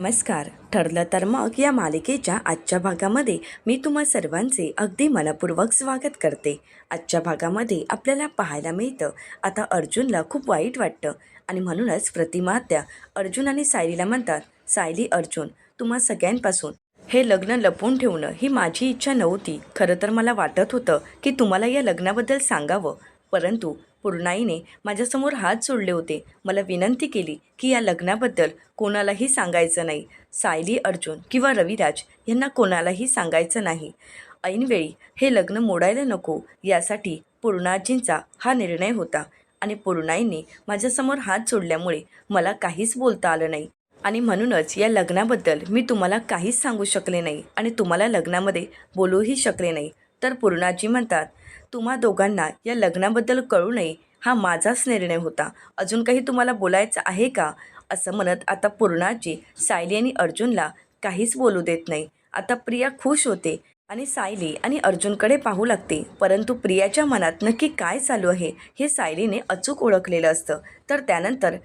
नमस्कार. ठरलं तर मग या मालिकेच्या आजच्या भागामध्ये मी तुम्हा सर्वांचे अगदी मनपूर्वक स्वागत करते. आजच्या भागामध्ये आपल्याला पाहायला मिळतं आता अर्जुनला खूप वाईट वाटतं आणि म्हणूनच प्रतिमा त्या अर्जुन आणि सायलीला म्हणतात सायली अर्जुन तुम्हा सगळ्यांपासून हे लग्न लपवून ठेवणं ही माझी इच्छा नव्हती. खरं तर मला वाटत होतं की तुम्हाला या लग्नाबद्दल सांगावं परंतु पूर्णाईने माझ्यासमोर हात जोडले होते. मला विनंती केली की या लग्नाबद्दल कोणालाही सांगायचं नाही. सायली अर्जुन किंवा रविराज यांना कोणालाही सांगायचं नाही. ऐनवेळी हे लग्न मोडायला नको यासाठी पूर्णाजींचा हा निर्णय होता आणि पूर्णाईने माझ्यासमोर हात जोडल्यामुळे मला काहीच बोलता आलं नाही. आणि म्हणूनच या लग्नाबद्दल मी तुम्हाला काहीच सांगू शकले नाही आणि तुम्हाला लग्नामध्ये बोलूही शकले नाही. तर पूर्णाजी म्हणतात तुम्हा दोघांना या लग्नाबद्दल कळू नये हा माझाच निर्णय होता. अजून काही तुम्हाला बोलायचं आहे का? असं म्हणत आता पूर्णाजी सायली आणि अर्जुनला काहीच बोलू देत नाही. आता प्रिया खुश होते आणि सायली आणि अर्जुनकडे पाहू लागते. परंतु प्रियाच्या मनात नक्की काय चालू आहे हे सायलीने अचूक ओळखलेलं असतं. तर त्यानंतर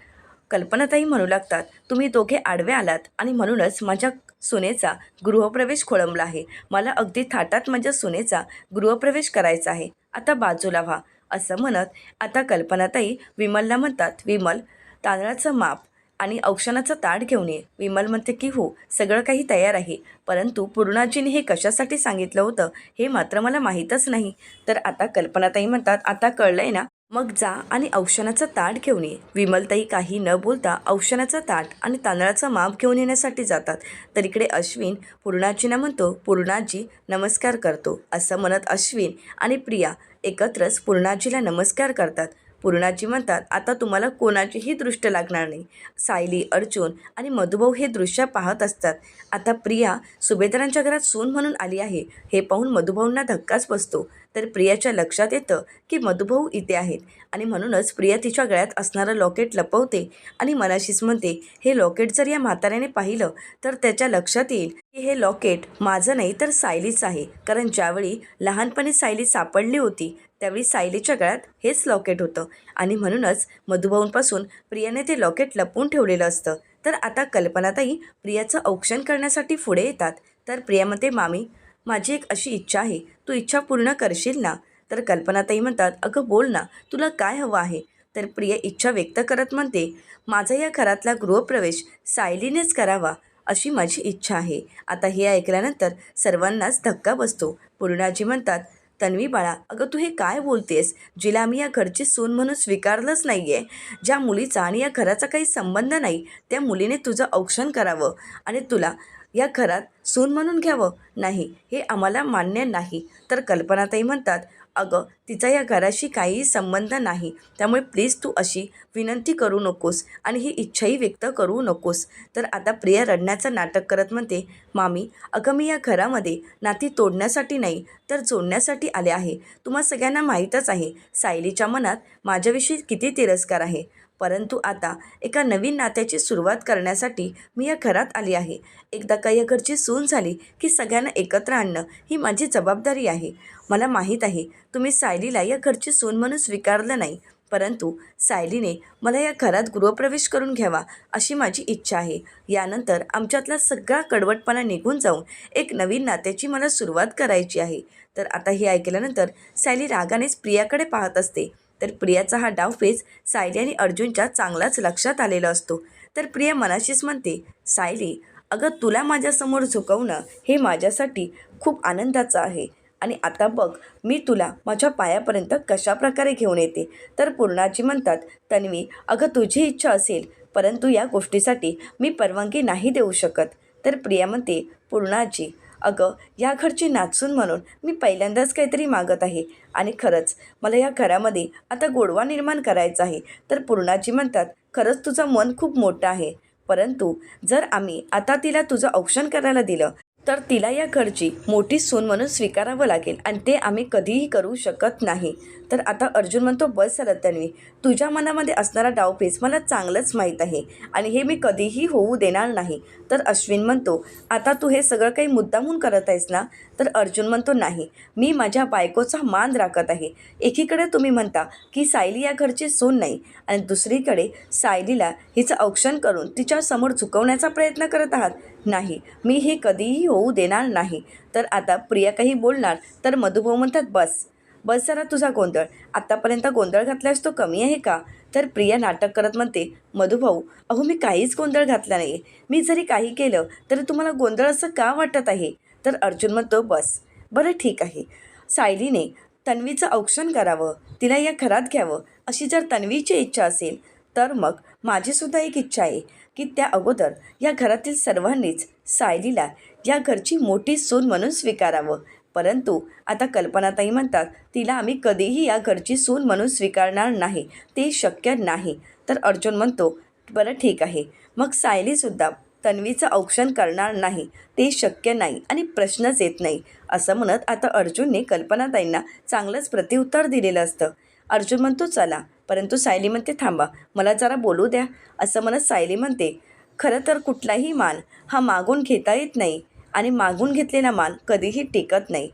कल्पनाताई म्हणू लागतात तुम्ही दोघे आडवे आलात आणि म्हणूनच माझ्या सुनेचा गृहप्रवेश खोळंबला आहे. मला अगदी थाटात माझ्या सुनेचा गृहप्रवेश करायचा आहे. आता बाजूला व्हा असं म्हणत आता कल्पनाताई विमलला म्हणतात विमल तांदळाचं माप आणि औक्षणाचं ताट घेऊन ये. विमल म्हणते की हो सगळं काही तयार आहे. परंतु पूर्णाजीने हे कशासाठी सांगितलं होतं हे मात्र मला माहीतच नाही. तर आता कल्पनाताई म्हणतात आता कळलं आहे ना मग जा आणि औषणाचं ताट घेऊन ये. विमलताई काही न बोलता औषणाचं ताट आणि तांदळाचं माप घेऊन येण्यासाठी जातात. तर इकडे अश्विन पूर्णाजीना म्हणतो पूर्णाजी नमस्कार करतो. असं म्हणत अश्विन आणि प्रिया एकत्रच पूर्णाजीला नमस्कार करतात. पूर्णाजी म्हणतात आता तुम्हाला कोणाचीही दृष्ट लागणार नाही. सायली अर्जुन आणि मधुभाऊ हे दृश्य पाहत असतात. आता प्रिया सुभेदारांच्या घरात सून म्हणून आली आहे. हे पाहून मधुभाऊंना धक्काच बसतो. तर प्रियाच्या लक्षात येतं की मधुभाऊ इथे आहेत आणि म्हणूनच प्रिया तिच्या गळ्यात असणारं लॉकेट लपवते आणि मनाशीच म्हणते हे लॉकेट जर या म्हाताऱ्याने पाहिलं तर त्याच्या लक्षात येईल की हे लॉकेट माझं नाही तर सायलीच आहे. कारण ज्यावेळी लहानपणी सायली सापडली होती त्यावेळी सायलीच्या गळ्यात हेच लॉकेट होतं. आणि म्हणूनच मधुभाऊंपासून प्रियाने ते लॉकेट लपवून ठेवलेलं असतं. तर आता कल्पनाताई प्रियाचं औक्षण करण्यासाठी पुढे येतात. तर प्रियामध्ये मामी माझी एक अशी इच्छा आहे. तू इच्छा पूर्ण करशील ना? तर कल्पनाताई म्हणतात अगं बोल ना. तुला काय हवं आहे? तर प्रिया इच्छा व्यक्त करत म्हणते माझा या घरातला गृहप्रवेश सायलीनेच करावा अशी माझी इच्छा आहे. आता हे ऐकल्यानंतर सर्वांनाच धक्का बसतो. पूर्णाजी म्हणतात तन्वी बाळा अगं तू हे काय बोलतेस? जिला आम्ही या घरची सून म्हणून स्वीकारलंच नाही आहे ज्या मुलीचा आणि या घराचा काही संबंध नाही त्या मुलीने तुझं औक्षण करावं. आणि तुला या घरात सून म्हणून घ्यावं? नाही हे आम्हाला मान्य नाही. तर कल्पनाताई म्हणतात अगं तिचा या घराशी काहीही संबंध नाही. त्यामुळे प्लीज तू अशी विनंती करू नकोस आणि ही इच्छाही व्यक्त करू नकोस. तर आता प्रिया रडण्याचं नाटक करत म्हणते मामी अगं मी या घरामध्ये नाती तोडण्यासाठी नाही तर जोडण्यासाठी आले आहे. तुम्हा सगळ्यांना माहीतच आहे सायलीच्या मनात माझ्याविषयी किती तिरस्कार आहे. परंतु आता एका नवीन नात्याची सुरुवात करण्यासाठी मी या घरात आली आहे. एकदा का या घरची सून झाली की सगळ्यांना एकत्र आणणं ही माझी जबाबदारी आहे. मला माहीत आहे तुम्ही सायलीला या घरची सून म्हणून स्वीकारलं नाही परंतु सायलीने मला या घरात गृहप्रवेश करून घ्यावा अशी माझी इच्छा आहे. यानंतर आमच्यातला सगळा कडवटपणा निघून जाऊन एक नवीन नात्याची मला सुरुवात करायची आहे. तर आता हे ऐकल्यानंतर सायली रागानेच प्रियाकडे पाहत असते. तर प्रियाचा हा डावफेच सायली आणि अर्जुनच्या चांगलाच लक्षात आलेला असतो. तर प्रिया मनाशीच म्हणते सायली अगं तुला माझ्यासमोर झुकवणं हे माझ्यासाठी खूप आनंदाचं आहे. आणि आता बघ मी तुला माझ्या पायापर्यंत कशा प्रकारे घेऊन येते? तर पूर्णाजी म्हणतात तन्वी अगं तुझी इच्छा असेल परंतु या गोष्टीसाठी मी परवानगी नाही देऊ शकत. तर प्रिया म्हणते पूर्णाजी अगं या घरची नाचून म्हणून मी पहिल्यांदाच काहीतरी मागत आहे. आणि खरंच मला या घरामध्ये आता गोडवा निर्माण करायचा आहे. तर पूर्णाजी म्हणतात खरंच तुझं मन खूप मोठं आहे. परंतु जर आम्ही आता तिला तुझं औक्षण करायला दिलं तर तिला या घरची मोठी सून म्हणून स्वीकारावं लागेल. आणि ते आम्ही कधीही करू शकत नाही. तर आता अर्जुन म्हणतो बस झालं तन्वी तुझ्या मनामध्ये असणारा डावपेच मला चांगलंच माहीत आहे आणि हे मी कधीही होऊ देणार नाही. तर अश्विन म्हणतो आता तू हे सगळं काही मुद्दामून करत आहेस ना? तर अर्जुन म्हणतो नाही मी माझ्या बायकोचा मान राखत आहे. एकीकडे तुम्ही म्हणता की सायली या घरची सून नाही आणि दुसरीकडे सायलीला हिचं औक्षण करून तिच्यासमोर झुकवण्याचा प्रयत्न करत आहात. नाही मी हे कधीही होऊ देणार नाही. तर आता प्रिया काही बोलणार तर मधुभाऊ म्हणतात बस. बस जरा तुझा गोंधळ. आत्तापर्यंत गोंधळ घातल्यास तो कमी आहे का? तर प्रिया नाटक करत म्हणते मधुभाऊ अहो मी काहीच गोंधळ घातला नाही मी जरी काही केलं तरी तुम्हाला गोंधळ असं का वाटत आहे? तर अर्जुन म्हणतो बस. बरं ठीक आहे. सायलीने तन्वीचं औक्षण करावं. तिला या घरात घ्यावं. अशी जर तन्वीची इच्छा असेल तर मग माझीसुद्धा एक इच्छा आहे की त्या अगोदर या घरातील सर्वांनीच सायलीला या घरची मोठी सून म्हणून स्वीकारावं. परंतु आता कल्पनाताई म्हणतात तिला आम्ही कधीही या घरची सून म्हणून स्वीकारणार नाही ते शक्य नाही. तर अर्जुन म्हणतो बरं ठीक आहे. मग सायलीसुद्धा तन्वीचं औक्षण करणार नाही ते शक्य नाही आणि प्रश्नच येत नाही असं म्हणत आता अर्जुनने कल्पनाताईंना चांगलंच प्रत्युत्तर दिलेलं असतं. अर्जुन म्हणतो चला. परंतु सायली म्हणते थांबा मला जरा बोलू द्या. असं म्हणत सायली म्हणते खरं तर कुठलाही मान हा मागून घेता येत नाही. आणि मागून घेतलेला मान कधीही टिकत नाही.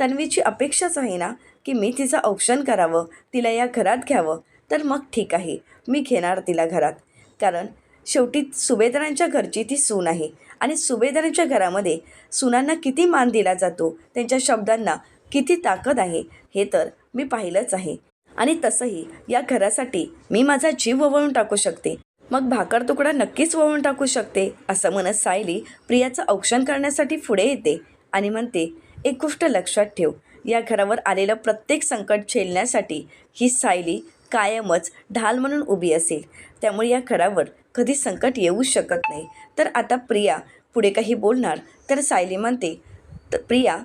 तन्वीची अपेक्षाच आहे ना की मी तिचं औक्षण करावं तिला या घरात घ्यावं तर मग ठीक आहे मी घेणार तिला घरात. कारण शेवटी सुभेदारांच्या घरची ती सून आहे आणि सुभेदारांच्या घरामध्ये सुनांना किती मान दिला जातो त्यांच्या शब्दांना किती ताकद आहे हे तर मी पाहिलंच आहे. आणि तसंही या घरासाठी मी माझा जीव ववळून टाकू शकते. मग भाकर तुकडा नक्कीच वळून टाकू शकते असं म्हणत सायली प्रियाचं औक्षण करण्यासाठी पुढे येते आणि म्हणते एक गोष्ट लक्षात ठेव या घरावर आलेलं प्रत्येक संकट झेलण्यासाठी ही सायली कायमच ढाल म्हणून उभी असेल. त्यामुळे या घरावर कधी संकट येऊ शकत नाही. तर आता प्रिया पुढे काही बोलणार तर सायली म्हणते "त- प्रिया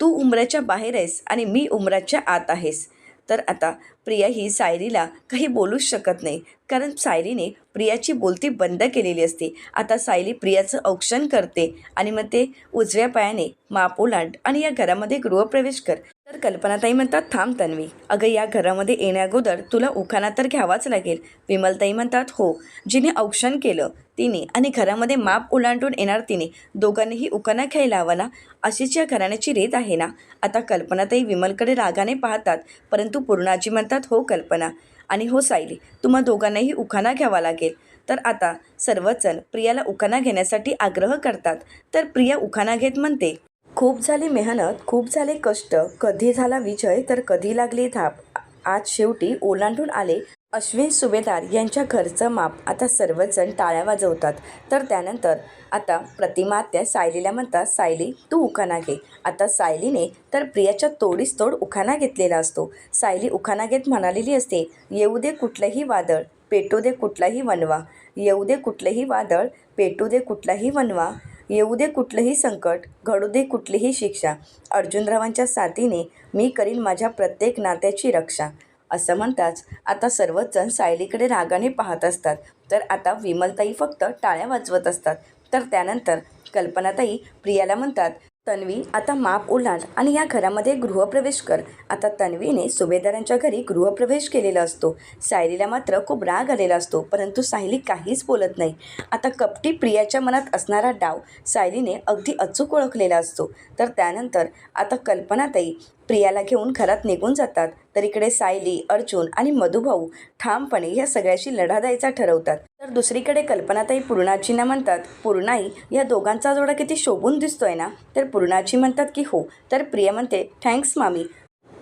तू उमराच्या बाहेर आहेस आणि मी उमराच्या आत आहेस. तर आता प्रिया ही सायरीला काही बोलूच शकत नाही. कारण सायरीने प्रियाची बोलती बंद केलेली असते. आता सायली प्रियाचं औक्षण करते आणि मग ते उजव्या पायाने माप ओलांड आणि या घरामध्ये गृहप्रवेश कर. तर कल्पनाताई म्हणतात थांब तन्वी अगं या घरामध्ये येण्याअगोदर तुला उखाणा तर घ्यावाच लागेल. विमलताई म्हणतात हो. जिने औक्षण केलं तिने आणि घरामध्ये माप ओलांडून येणार तिने दोघांनीही उखाणा घ्यायला हवा ना? अशीच या घराण्याची रीत आहे ना? आता कल्पनाताई विमलकडे रागाने पाहतात परंतु पूर्णाजी म्हणतात हो कल्पना. आणि हो सायली तुम्हा दोघांनाही उखाणा घ्यावा लागेल. तर आता सर्वजण प्रियाला उखाणा घेण्यासाठी आग्रह करतात. तर प्रिया उखाणा घेत म्हणते खूप झाली मेहनत खूप झाले कष्ट कधी झाला विजय तर कधी लागली धाप आज शेवटी ओलांडून आले अश्विन सुभेदार यांच्या घरचं माप. आता सर्वजण टाळ्या वाजवतात. तर त्यानंतर आता प्रतिमा त्या सायलीला म्हणतात सायली तू उखाणा घे. आता सायलीने तर प्रियाच्या तोडीस तोड उखाणा घेतलेला असतो. सायली उखाणा घेत म्हणालेली असते येऊ दे कुठलंही वादळ पेटू दे कुठलाही वनवा येऊ दे कुठलंही वादळ पेटू दे कुठलाही वनवा येऊ दे कुठलंही संकट घडू दे कुठलीही शिक्षा. अर्जुनरावांच्या साथीने मी करीन माझ्या प्रत्येक नात्याची रक्षा. असं म्हणताच आता सर्वच जण सायलीकडे रागाने पाहत असतात. तर आता विमलताई फक्त टाळ्या वाजवत असतात. तर त्यानंतर कल्पनाताई प्रियाला म्हणतात तन्वी आता माप ओलांड आणि या घरामध्ये गृहप्रवेश कर. आता तन्वीने सुभेदारांच्या घरी गृहप्रवेश केलेला असतो. सायलीला मात्र खूप राग आलेला असतो परंतु सायली काहीच बोलत नाही. आता कपटी प्रियाच्या मनात असणारा डाव सायलीने अगदी अचूक ओळखलेला असतो. तर त्यानंतर आता कल्पनाताई प्रियाला घेऊन घरात निघून जातात. तर इकडे सायली अर्जुन आणि मधुभाऊ ठामपणे या सगळ्याशी लढा द्यायचा ठरवतात. तर दुसरीकडे कल्पनाताई पूर्णाजींना म्हणतात पूर्णाई या दोघांचा जोडा किती शोभून दिसतोय ना? तर पूर्णाची म्हणतात की हो. तर प्रिया म्हणते थँक्स मामी.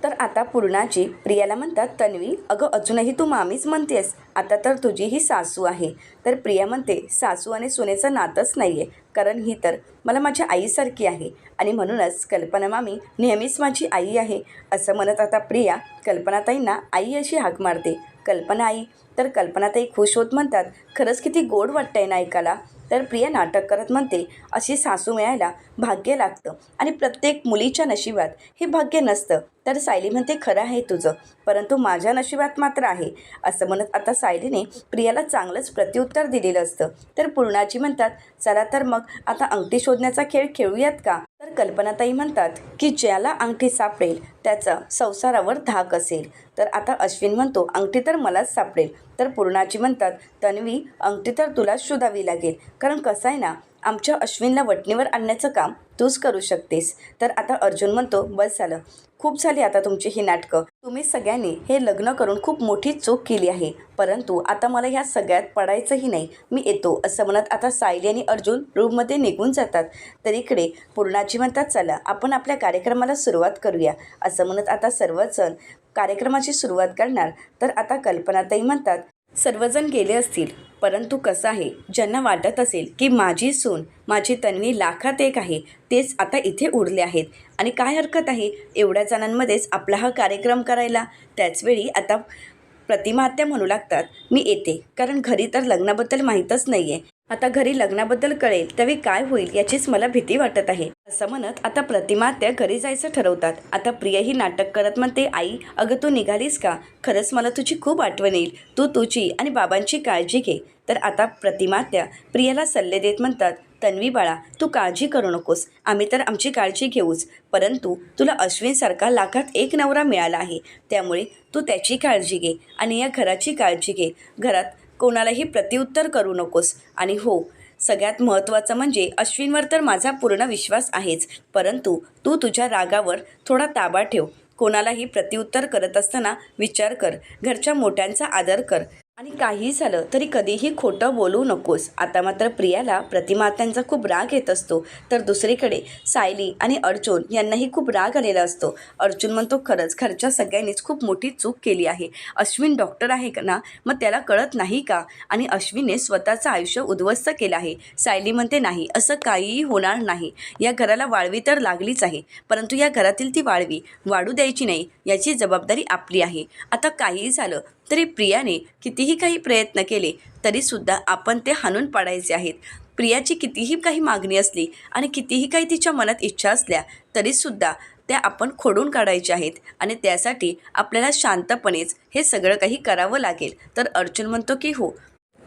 तर आता पूर्णाची प्रियाला म्हणतात तन्वी अगं अजूनही तू मामीच म्हणतेस. आता तर तुझी ही सासू आहे. तर प्रिया म्हणते सासू आणि सुनेचं नातंच नाही आहे कारण ही तर मला माझ्या आईसारखी आहे. आणि म्हणूनच कल्पना मामी नेहमीच माझी आई आहे. असं म्हणत आता प्रिया कल्पनाताईंना आई अशी हाक मारते. कल्पना आई. तर कल्पनाताई खुश होत म्हणतात खरंच किती गोड वाटतंय ना ऐकायला. तर प्रिया नाटक करत म्हणते अशी सासू मिळायला भाग्य लागतं आणि प्रत्येक मुलीच्या नशिबात हे भाग्य नसतं. तर सायली म्हणते खरं आहे तुझं परंतु माझ्या नशिबात मात्र आहे. असं म्हणत आता सायलीने प्रियाला चांगलंच प्रत्युत्तर दिलेलं असतं. तर पूर्णाजी म्हणतात चला तर मग आता अंगठी शोधण्याचा खेळ खेळूयात का? तर कल्पनाताई म्हणतात की ज्याला अंगठी सापडेल त्याचा संसारावर धाक असेल. तर आता अश्विन म्हणतो अंगठी तर मलाच सापडेल. तर पूर्णाची म्हणतात तन्वी अंगठी तर तुलाच शोधावी लागेल. कारण कसं आहे ना आमच्या अश्विनला वटणीवर आणण्याचं काम तूच करू शकतेस. तर आता अर्जुन म्हणतो बस झालं. खूप झाली आता तुमची ही नाटकं. तुम्ही सगळ्यांनी हे लग्न करून खूप मोठी चूक केली आहे. परंतु आता मला ह्या सगळ्यात पडायचंही नाही. मी येतो असं म्हणत आता सायली आणि अर्जुन रूममध्ये निघून जातात. तर इकडे पूर्णाजी म्हणतात चला आपण आपल्या कार्यक्रमाला सुरुवात करूया. असं म्हणत आता सर्वजण कार्यक्रमाची सुरुवात करणार. तर आता कल्पनाताई म्हणतात सर्वजण गेले असतील परंतु कसं आहे ज्यांना वाटत असेल की माझी सून माझी तन्वी लाखात एक आहे तेच आता इथे उरले आहेत. आणि काय हरकत आहे? एवढ्या जणांमध्येच आपला हा कार्यक्रम करायला? त्याचवेळी आता प्रतिमा आत्या म्हणू लागतात मी येते कारण घरी तर लग्नाबद्दल माहीतच नाही आहे आता घरी लग्नाबद्दल कळेल तरी काय होईल याचीच मला भीती वाटत आहे. असं म्हणत आता प्रतिमा त्या घरी जायचं ठरवतात. आता प्रिया ही नाटक करत म्हणते आई अगं तू निघालीस का? खरंच मला तुझी खूप आठवण येईल. तू तुझी आणि बाबांची काळजी घे. तर आता प्रतिमा त्या प्रियाला सल्ले देत म्हणतात तन्वी बाळा तू काळजी करू नकोस. आम्ही तर आमची काळजी घेऊच. परंतु तुला अश्विनसारखा लाखात एक नवरा मिळाला आहे. त्यामुळे तू त्याची काळजी घे आणि या घराची काळजी घे. घरात कोणालाही प्रत्युत्तर करू नकोस. आणि हो सगळ्यात महत्त्वाचं म्हणजे अश्विनवर तर माझा पूर्ण विश्वास आहेच. परंतु तू तुझ्या रागावर थोडा ताबा ठेव. कोणालाही प्रत्युत्तर करत असताना विचार कर. घरच्या मोठ्यांचा आदर कर. आणि काही झालं तरी कधीही खोटं बोलू नकोस. आता मात्र प्रियाला प्रतिमात्यांचा खूप राग येत असतो. तर दुसरीकडे सायली आणि अर्जुन यांनाही खूप राग आलेला असतो. अर्जुन म्हणतो खरंच घरच्या सगळ्यांनीच खूप मोठी चूक केली आहे. अश्विन डॉक्टर आहे का ना? मग त्याला कळत नाही का? आणि अश्विनने स्वतःचं आयुष्य उद्ध्वस्त केलं आहे. सायली म्हणते नाही असं काहीही होणार नाही. या घराला वाळवी तर लागलीच आहे. परंतु या घरातील ती वाळवी वाढू द्यायची नाही. याची जबाबदारी आपली आहे. आता काहीही झालं तरी प्रियाने कितीही काही प्रयत्न केले तरीसुद्धा आपण ते हाणून पाडायचे आहेत. प्रियाची कितीही काही मागणी असली आणि कितीही काही तिच्या मनात इच्छा असल्या तरीसुद्धा त्या आपण खोडून काढायच्या आहेत आणि त्यासाठी आपल्याला शांतपणेच हे सगळं काही करावं लागेल. तर अर्जुन म्हणतो की हो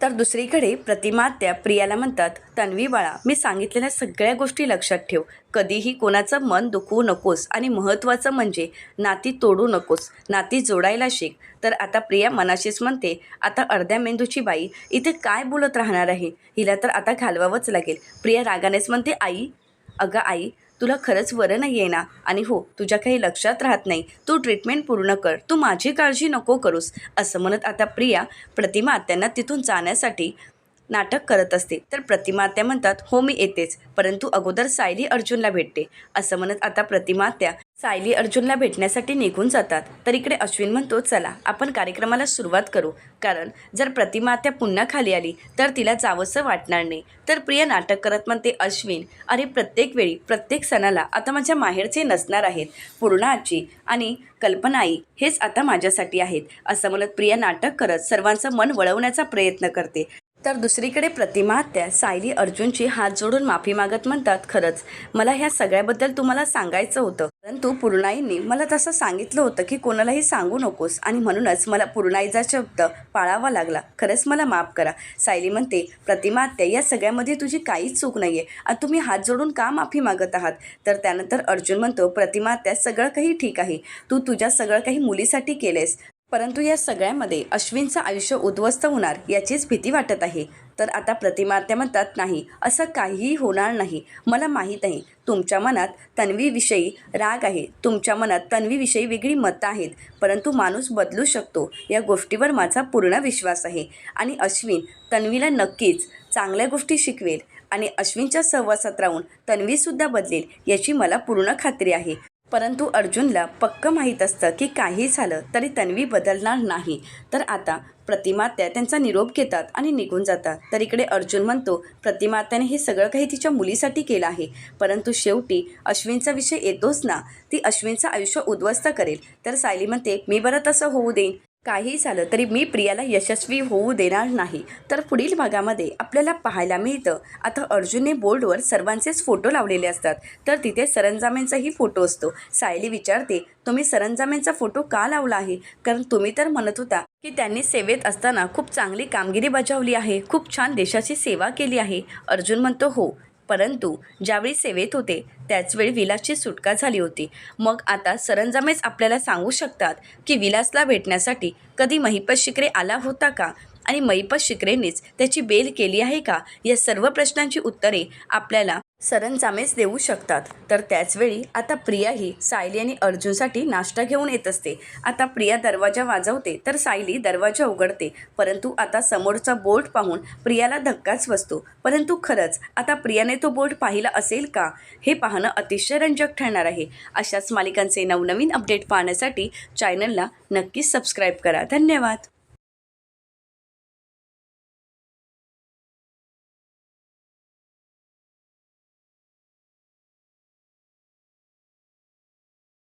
तर दुसरीकडे प्रतिमा त्या प्रियाला म्हणतात तन्वी बाळा मी सांगितलेल्या सगळ्या गोष्टी लक्षात ठेव. कधीही कोणाचं मन दुखवू नकोस आणि महत्त्वाचं म्हणजे नाती तोडू नकोस नाती जोडायला शिक. तर आता प्रिया मनाशीच म्हणते आता अर्ध्या मेंदूची बाई इथे काय बोलत राहणार आहे? हिला तर आता घालवावंच लागेल. प्रिया रागानेच म्हणते आई अगं आई तुला खरंच बरं नाही आहे ना? आणि हो तुझ्या काही लक्षात राहत नाही. तू ट्रीटमेंट पूर्ण कर. तू माझी काळजी नको करूस. असं म्हणत आता प्रिया प्रतिमा आत्यांना तिथून जाण्यासाठी नाटक करत असते. तर प्रतिमा आत्या म्हणतात हो मी येतेच. परंतु अगोदर सायली अर्जुनला भेटते. असं म्हणत आता प्रतिमा आत्या सायली अर्जुनला भेटण्यासाठी निघून जातात. तर इकडे अश्विन म्हणतो चला आपण कार्यक्रमाला सुरुवात करू. कारण जर प्रतिमा त्या पुन्हा खाली आली तर तिला जावंसं वाटणार नाही. तर प्रिय नाटक करत म्हणते अश्विन अरे प्रत्येक वेळी प्रत्येक सणाला आता माझ्या माहेरचे नसणार आहेत. पूर्ण आजी आणि कल्पनाई हेच आता माझ्यासाठी आहेत. असं म्हणत प्रिया नाटक करत सर्वांचं मन वळवण्याचा प्रयत्न करते. तर दुसरीकडे प्रतिमाहत्या सायली अर्जुनची हात जोडून माफी मागत म्हणतात खरंच मला ह्या सगळ्याबद्दल तुम्हाला सांगायचं होतं. परंतु पूर्णाईंनी मला तसं सांगितलं होतं की कोणालाही सांगू नकोस आणि म्हणूनच मला पूर्णाईचा शब्द पाळावा लागला. खरंच मला माफ करा. सायली म्हणते प्रतिमा आत्या या सगळ्यामध्ये तुझी काहीच चूक नाही आहे आणि तुम्ही हात जोडून का माफी मागत आहात? तर त्यानंतर अर्जुन म्हणतो प्रतिमा आत्या सगळं काही ठीक आहे. तू तुझ्या सगळं काही मुलीसाठी केलेस परंतु या सगळ्यामध्ये अश्विनचं आयुष्य उद्ध्वस्त होणार याचीच भीती वाटत आहे. तर आता प्रतिमा त्या म्हणतात नाही असं काहीही होणार नाही. मला माहीत आहे तुमच्या मनात तन्वीविषयी राग आहे. तुमच्या मनात तन्वीविषयी वेगळी मतं आहेत. परंतु माणूस बदलू शकतो या गोष्टीवर माझा पूर्ण विश्वास आहे. आणि अश्विन तन्वीला नक्कीच चांगल्या गोष्टी शिकवेल. आणि अश्विनच्या सहवासात राहून तन्वीसुद्धा बदलेल याची मला पूर्ण खात्री आहे. परंतु अर्जुनला पक्क माहीत असतं की काही झालं तरी तन्वी बदलणार नाही. तर आता प्रतिमात्या त्यांचा निरोप घेतात आणि निघून जातात. तर इकडे अर्जुन म्हणतो प्रतिमात्याने हे सगळं काही तिच्या मुलीसाठी केलं आहे. परंतु शेवटी अश्विनचा विषय येतोच ना. ती अश्विनचं आयुष्य उद्ध्वस्त करेल. तर सायली म्हणते मी बरं तसं होऊ देईन. काही झालं तरी मी प्रियाला यशस्वी होऊ देणार नाही. तर पुढील भागामध्ये आपल्याला पाहायला मिळतं. आता अर्जुनने बोर्डवर सर्वांचेच फोटो लावलेले असतात. तर तिथे सरंजामेंचाही फोटो असतो. सायली विचारते तुम्ही सरंजामेंचा फोटो का लावला आहे? कारण तुम्ही तर म्हणत होता की त्यांनी सेवेत असताना खूप चांगली कामगिरी बजावली आहे. खूप छान देशाची सेवा केली आहे. अर्जुन म्हणतो हो परंतु ज्यावेळी सेवेत होते त्याचवेळी विलासची सुटका झाली होती. मग आता सरंजामेच आपल्याला सांगू शकतात की विलासला भेटण्यासाठी कधी महिपत शिकरे आला होता का? आणि महिपत शिकरेनेच त्याची बेल केली आहे का? या सर्व प्रश्नांची उत्तरे आपल्याला सरंजामेच देऊ शकतात. तर त्याचवेळी आता प्रिया ही सायली आणि अर्जुनसाठी नाश्ता घेऊन येत असते. आता प्रिया दरवाजा वाजवते तर सायली दरवाजा उघडते. परंतु आता समोरचा बोर्ड पाहून प्रियाला धक्काच बसतो. परंतु खरंच आता प्रियाने तो बोर्ड पाहिला असेल का? हे पाहणं अतिशय रंजक ठरणार आहे. अशाच मालिकांचे नवनवीन अपडेट पाहण्यासाठी चॅनलला नक्कीच सबस्क्राईब करा. धन्यवाद!